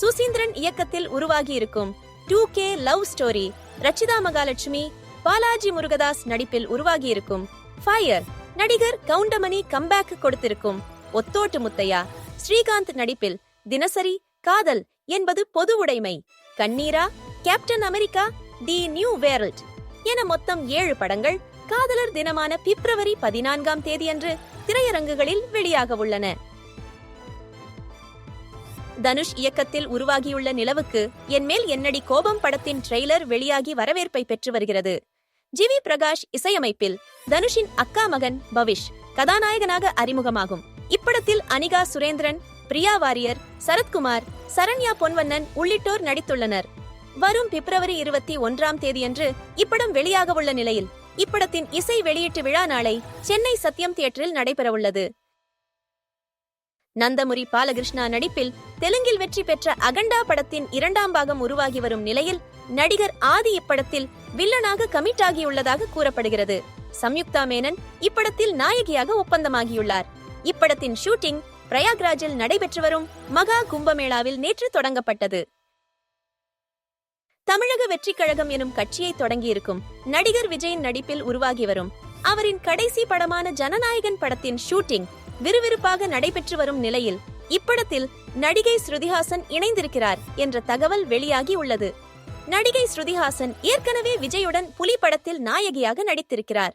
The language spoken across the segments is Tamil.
சுசீந்திரன் இயக்கத்தில் உருவாகியிருக்கும் two K love story Rachitha Mahalakshmi Balaji Murugadoss நடிப்பில் உருவாகியிருக்கும் ஃபயர் நடிகர் கவுண்டமணி கம்பேக் கொடுத்திருக்கும் ஒத்தோட்டு முத்தையா ஸ்ரீகாந்த் நடிப்பில் தினசரி காதல் என்பது பொது உடைமை கண்ணீரா captain America the new world என மொத்தம் ஏழு படங்கள் காதலர் தினமான பிப்ரவரி பதினான்காம் தேதியன்று திரையரங்குகளில் வெளியாக உள்ளன. தனுஷ் இயக்கத்தில் உருவாகியுள்ள நிலவுக்கு என்மேல் என்னடி கோபம் படத்தின் ட்ரெய்லர் வெளியாகி வரவேற்பை பெற்று வருகிறது. ஜிவி பிரகாஷ் இசையமைப்பில் தனுஷின் அக்கா மகன் பவிஷ் கதாநாயகனாக அறிமுகமாகும். இப்படத்தில் அனிகா சுரேந்திரன் பிரியா வாரியர் சரத்குமார் சரண்யா பொன்வண்ணன் உள்ளிட்டோர் நடித்துள்ளனர். வரும் பிப்ரவரி இருபத்தி ஒன்றாம் தேதியன்று இப்படம் வெளியாக உள்ள நிலையில் இப்படத்தின் இசை வெளியீட்டு விழா நாளை சென்னை சத்யம் தியேட்டரில் நடைபெறவுள்ளது. நந்தமுரி பாலகிருஷ்ணா நடிப்பில் தெலுங்கில் வெற்றி பெற்ற அகண்டா படத்தின் இரண்டாம் பாகம் உருவாகி வரும் நிலையில் நடிகர் ஆதி இப்படத்தில் வில்லனாக கமிட் ஆகியுள்ளதாக கூறப்படுகிறது. சம்யுக்தா மேனன் இப்படத்தில் நாயகியாக ஒப்பந்தமாகியுள்ளார். இப்படத்தின் ஷூட்டிங் பிரயாக்ராஜில் நடைபெற்று வரும் மகா கும்பமேளாவில் நேற்று தொடங்கப்பட்டது. தமிழக வெற்றிக் கழகம் எனும் கட்சியை தொடங்கியிருக்கும் நடிகர் விஜயின் நடிப்பில் உருவாகி வரும் அவரின் கடைசி படமான ஜனநாயகன் படத்தின் ஷூட்டிங் விறுவிறுப்பாக நடைபெற்று வரும் நிலையில் இப்படத்தில் நடிகை ஸ்ருதிஹாசன் இணைந்திருக்கிறார் என்ற தகவல் வெளியாகி உள்ளது. நடிகை ஸ்ருதிஹாசன் ஏற்கனவே விஜயுடன் புலி படத்தில் நாயகியாக நடித்திருக்கிறார்.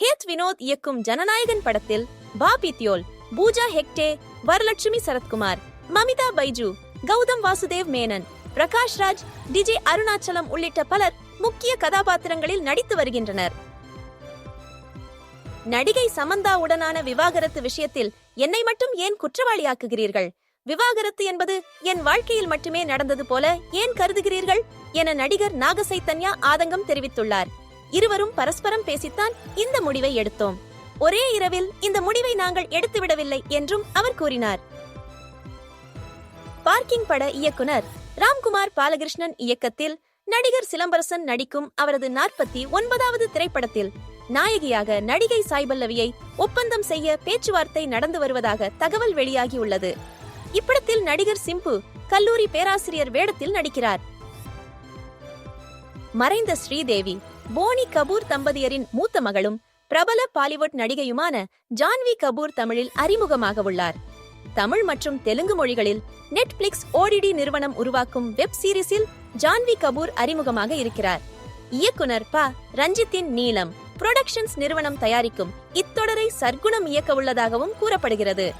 ஹேத் வினோத் இயக்கும் ஜனநாயகன் படத்தில் பாபி தியோல் பூஜா ஹெக்டே வரலட்சுமி சரத்குமார் மமிதா பைஜு கௌதம் வாசுதேவ் மேனன் பிரகாஷ் ராஜ் டிஜே அருணாச்சலம் உள்ளிட்ட பலர் முக்கிய கதாபாத்திரங்களில் நடித்து வருகின்றனர். நடிகை சமந்தா உடனான விவாகரத்து விஷயத்தில் என்னை மட்டும் ஏன் குற்றவாளியாக்குகிறீர்கள்? விவாகரத்து என்பது என் வாழ்க்கையில் மட்டுமே நடந்தது போல ஏன் கருதுகிறீர்கள்? என நடிகர் நாகசைத்தன்யா ஆதங்கம் தெரிவித்துள்ளார். இருவரும் பரஸ்பரம் பேசித்தான் இந்த முடிவை எடுத்தோம். ஒரே இரவில் இந்த முடிவை நாங்கள் எடுத்துவிடவில்லை என்றும் அவர் கூறினார். பார்க்கிங் பட இயக்குனர் ராம்குமார் பாலகிருஷ்ணன் இயக்கத்தில் நடிகர் சிலம்பரசன் நடிக்கும் அவரது நாற்பத்தி ஒன்பதாவது திரைப்படத்தில் நாயகியாக நடிகை சாய்பல்லவியை ஒப்பந்தம் செய்ய பேச்சுவார்த்தை நடந்து வருவதாக தகவல் வெளியாகியுள்ளது. இப்படத்தில் நடிகர் சிம்பு கல்லூரி பேராசிரியர் வேடத்தில் நடிக்கிறார். மறைந்த ஸ்ரீதேவி போனி கபூர் தம்பதியரின் மூத்த மகளும் பிரபல பாலிவுட் நடிகையுமான ஜான்வி கபூர் தமிழில் அறிமுகமாக உள்ளார். தமிழ் மற்றும் தெலுங்கு மொழிகளில் நெட்ஃபிளிக்ஸ் ஓடிடி நிறுவனம் உருவாக்கும் வெப் சீரிஸில் ஜான்வி கபூர் அறிமுகமாக இருக்கிறார். இயக்குனர் ப. ரஞ்சித்தின் நீலம் புரொடக்ஷன்ஸ் நிறுவனம் தயாரிக்கும் இத்தொடரை சர்க்குணம் இயக்க உள்ளதாகவும் கூறப்படுகிறது.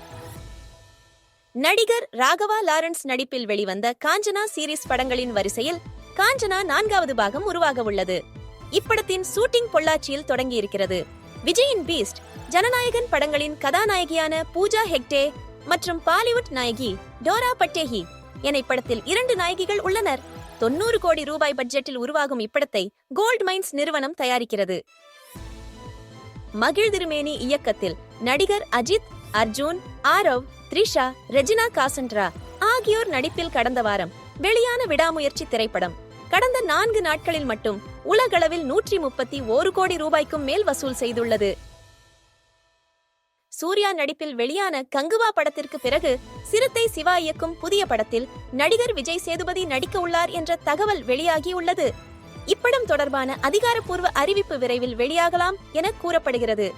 நடிகர் ராகவா லாரன்ஸ் நடிப்பில் வெளிவந்த காஞ்சனா சீரிஸ் படங்களின் வரிசையில் காஞ்சனா நான்காவது பாகம் உருவாக உள்ளது இப்படத்தின் ஷூட்டிங் பொள்ளாச்சியில் தொடங்கியிருக்கிறது. விஜயின் பீஸ்ட் ஜனநாயகன் படங்களின் கதாநாயகியான பூஜா ஹெக்டே மற்றும் பாலிவுட் நாயகி டோரா பட்டேஹி என இப்படத்தில் இரண்டு நாயகிகள் உள்ளனர். தொண்ணூறு கோடி ரூபாய் பட்ஜெட்டில் உருவாகும் இப்படத்தை கோல்ட் மைன்ஸ் நிறுவனம் தயாரிக்கிறது. மகிழ் திருமேனி இயக்கத்தில் நடிகர் அஜித் அர்ஜுன் ஆரவ் த்ரிஷா ரெஜினா காசன்ட்ரா ஆகியோர் நடிப்பில் கடந்த வாரம் வெளியான விடாமுயற்சி திரைப்படம். கடந்த நான்கு நாட்களில் மட்டும் உலகளவில் நூற்றி முப்பத்தி ஒரு கோடி ரூபாய்க்கும் மேல் வசூல் செய்துள்ளது. சூர்யா நடிப்பில் வெளியான கங்குவா படத்திற்கு பிறகு சிறுத்தை சிவா இயக்கும் புதிய படத்தில் நடிகர் விஜய் சேதுபதி நடிக்க உள்ளார் என்ற தகவல் வெளியாகியுள்ளது இப்படம் தொடர்பான அதிகாரப்பூர்வ அறிவிப்பு விரைவில் வெளியாகலாம் என கூறப்படுகிறது.